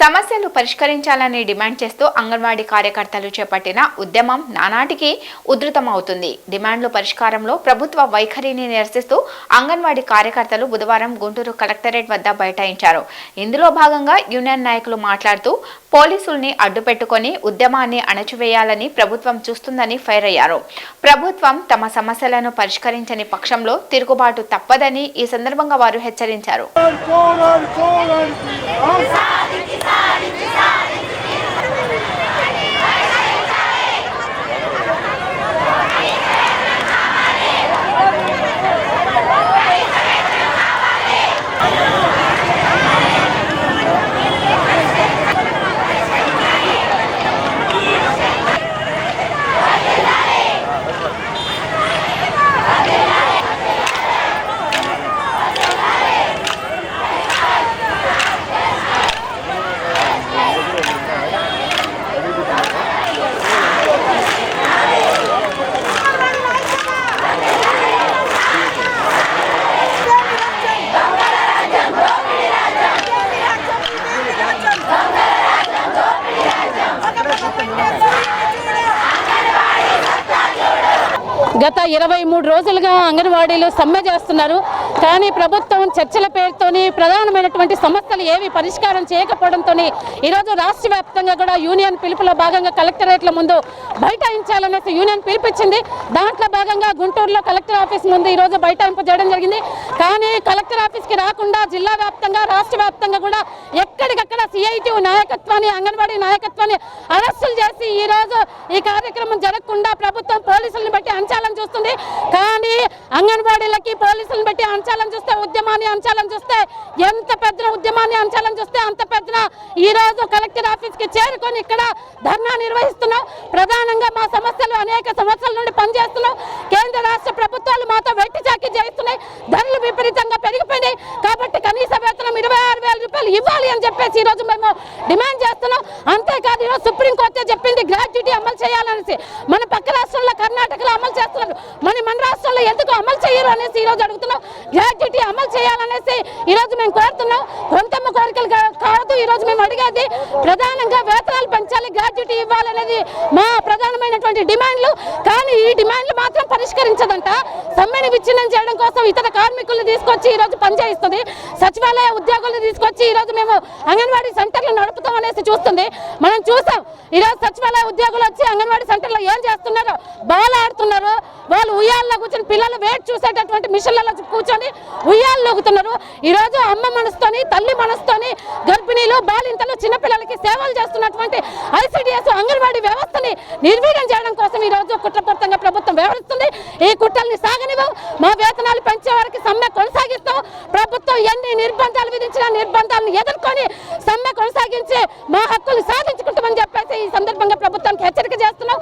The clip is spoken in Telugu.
సమస్యలు పరిష్కరించాలని డిమాండ్ చేస్తూ అంగన్వాడీ కార్యకర్తలు చేపట్టిన ఉద్యమం నానాటికి ఉధృతమవుతుంది. డిమాండ్ల పరిష్కారంలో ప్రభుత్వ వైఖరిని నిరసిస్తూ అంగన్వాడీ కార్యకర్తలు బుధవారం గుంటూరు కలెక్టరేట్ వద్ద బైఠాయించారు. ఇందులో భాగంగా యూనియన్ నాయకులు మాట్లాడుతూ పోలీసుల్ని అడ్డుపెట్టుకొని ఉద్యమాన్ని అణచివేయాలని ప్రభుత్వం చూస్తుందని ఫైర్ అయ్యారు ప్రభుత్వం తమ సమస్యలను పరిష్కరించని పక్షంలో తిరుగుబాటు తప్పదని ఈ సందర్భంగా వారు హెచ్చరించారు. Daddy. గత ఇరవై మూడు రోజులుగా అంగన్వాడీలు సమ్మె చేస్తున్నారు. కానీ ప్రభుత్వం చర్చల పేరుతోని ప్రధానమైనటువంటి సమస్యలు ఏవి పరిష్కారం చేయకపోవడంతో ఈరోజు రాష్ట్ర వ్యాప్తంగా కూడా యూనియన్ పిలుపులో భాగంగా కలెక్టరేట్ల ముందు బైఠాయించాలనేసి యూనియన్ పిలిపించింది. దాంట్లో భాగంగా గుంటూరులో కలెక్టర్ ఆఫీస్ ముందు ఈరోజు బైఠాయింపు చేయడం జరిగింది. కానీ కలెక్టర్ ఆఫీస్కి రాకుండా జిల్లా వ్యాప్తంగా రాష్ట్ర వ్యాప్తంగా కూడా ఎక్కడికక్కడ సిఐటి నాయకత్వాన్ని అంగన్వాడీ నాయకత్వాన్ని అరెస్టులు చేసి ఈ రోజు ఈ కార్యక్రమం జరగకుండా ప్రభుత్వం పోలీసులను బట్టి అంచాలని చూస్తుంది. కానీ అంగన్వాడీలకి పోలీసులను బట్టి అంశాలను చూస్తే ఉద్యమాన్ని అంశాలను చూస్తే ఎంత పెద్ద ఉద్యమాన్ని అంశాలను చూస్తే అంత పెద్ద ఈ రోజు కలెక్టర్ ఆఫీస్కి చేరుకొని ఇక్కడ ధర్నా నిర్వహిస్తున్నాం. ప్రధానంగా మా సమస్యలు అనేక సంవత్సరాల నుండి పనిచేస్తున్నాం. కేంద్ర రాష్ట్ర ప్రభుత్వాలు మాతో వెట్టి చాకి చేస్తున్నాయి ధరలు విపరీతంగా పెరిగిపోయినాయి. కాబట్టి కనీస వేతనం ఇరవై ఆరు వేల రూపాయలు ఇవ్వాలి అని చెప్పేసి ఈ రోజు మేము డిమాండ్ చేస్తున్నాం. అంతేకాదు ఈరోజు సుప్రీంకోర్టే చెప్పింది గ్రాడ్యుటీ అమలు చేయాలనేసి. మన పక్క రాష్ట్రంలో కర్ణాటకలో అమలు చేస్తున్నారు. మన రాష్ట్రంలో ఎందుకు అమలు చేయరు అనేసి ఈ రోజు అడుగుతున్నాం గ్రాడ్యుటీ అమలు చేయాలనేసి ఈ రోజు మేము కోరుతున్నాం. కొంతమ్మ కోరికలు కాదు ఈ రోజు మేము అడిగేది ప్రధానంగా వేతనాలు పెంచాలి గ్రాడ్యుటీ ఇవ్వాలనేది మా ప్రధానమైనటువంటి డిమాండ్లు. కానీ ఈ సమ్మెని విచ్ఛిన్నం చేయడం కోసం ఇతర కార్మికులను తీసుకొచ్చి ఈరోజు పనిచేస్తుంది పనిచేయిస్తుంది. సచివాలయ ఉద్యోగులను తీసుకొచ్చి ఈరోజు మేము అంగన్వాడీ సెంటర్లు నడుపుతాం అనేసి చూస్తుంది. మనం చూసాం ఈ రోజు సచివాలయ ఉద్యోగులు వచ్చి అంగన్వాడీ సెంటర్లో ఏం చేస్తున్నారు? బాల్ ఆడుతున్నారు వాళ్ళు ఉయ్యాల్లో కూర్చొని పిల్లలు వేట్ చూసేటటువంటి మిషన్లలో కూర్చొని ఉయ్యాలు లొగుతున్నారు ఈ రోజు అమ్మ మనసుతోని తల్లి మనసుతోని గర్భిణీలు బాలింతలు చిన్నపిల్లలకి సేవలు చేస్తున్నటువంటి ఐసిడిఎస్ అంగన్వాడీ వ్యవస్థని నిర్వీర్యం చేయడం కోసం ఈ రోజు ఈ కుట్రల్ని సాగనివ్వం మా వేతనాలు పెంచే వారికి సమ్మె కొనసాగిస్తాం ప్రభుత్వం ఎన్ని నిర్బంధాలు విధించిన నిర్బంధాలను ఎదుర్కొని సమ్మె కొనసాగించి మా హక్కులు సాధించుకుంటామని చెప్పేసి ఈ సందర్భంగా ప్రభుత్వానికి హెచ్చరిక చేస్తున్నాం.